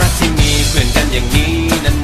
รักที่มีเพื่อนกันอย่างนี้นั้น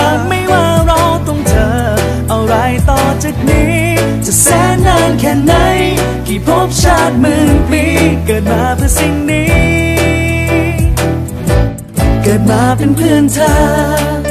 ค่ไหน กี่พบชาติหมื่นปีเกิดมาเพื่อสิ่งนี้ เกิดมาเป็นเพื่อนเธอ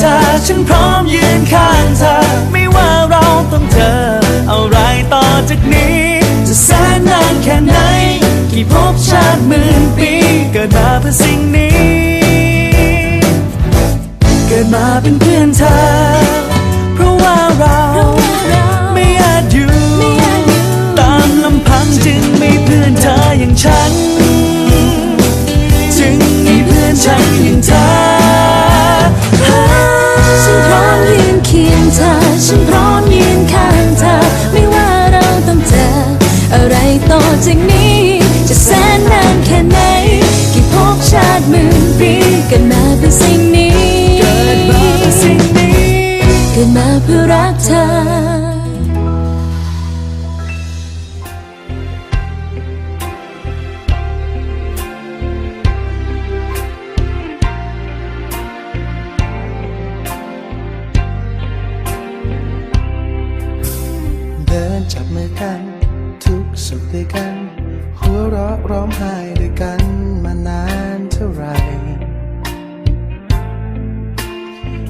เธอ ฉันพร้อมยืนข้างเธอ ไม่ว่าเราต้องเจออะไรต่อจากนี้ จะแสนนานแค่ไหน กี่ภพชาติหมื่นปี เกิดมาเพื่อสิ่ง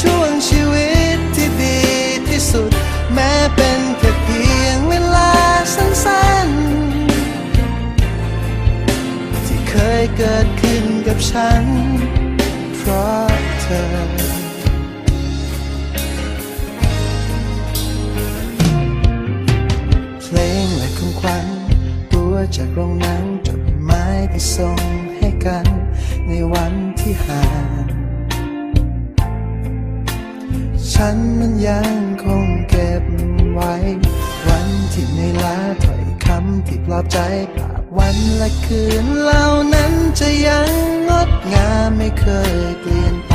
ช่วงชีวิตที่ดีที่สุด แม้เป็นแค่เพียงเวลาสั้นๆ ที่เคยเกิดขึ้นกับฉัน เพราะเธอเพลงและของขวัญตัวจากโรงหนังจดหมายที่ส่งให้กันในวันที่ห่าง ฉันมันยังคงเก็บไว้ วันที่ในลาถ้อยคำที่ปลอบใจภาพวันและคืนเหล่านั้นจะยังงดงามไม่เคยเปลี่ยนไป